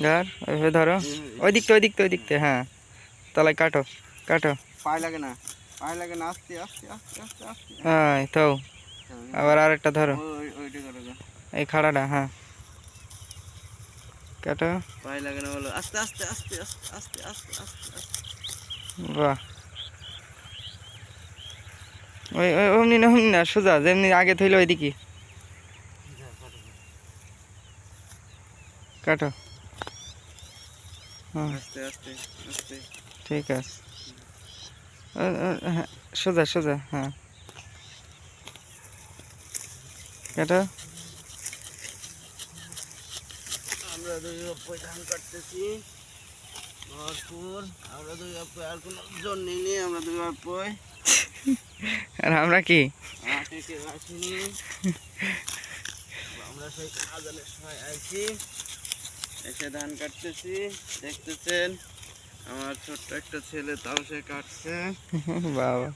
হ্যাঁ, ধরো ওই দিকটা ওই দিকটা ওই দিকটা হ্যাঁ। কাটো কাটো। ধরো। এই খাড়াটা হ্যাঁ। কাটো। বাহ। ওই ওই অমনি না অমনি না সোজা যেমনি আগে থইলো ওইদিকে। কাটো। হ্যাঁ। আস্তে আস্তে আস্তে। ঠিক আছে। হ্যাঁ, সোজা সোজা হ্যাঁ। কাটো। আমরা দুই ধান কাটতেছি। ভরপুর। আমরা দুই আর কোনো নেই আমরা দুই আর আমরা কি? আসিনি? আমরা সেই আজানের সময় আইছি এসে ধান কাটতেছি দেখতেছেন? আমার ছোট্ট একটা ছেলে তাও সে কাটছে। বাবা।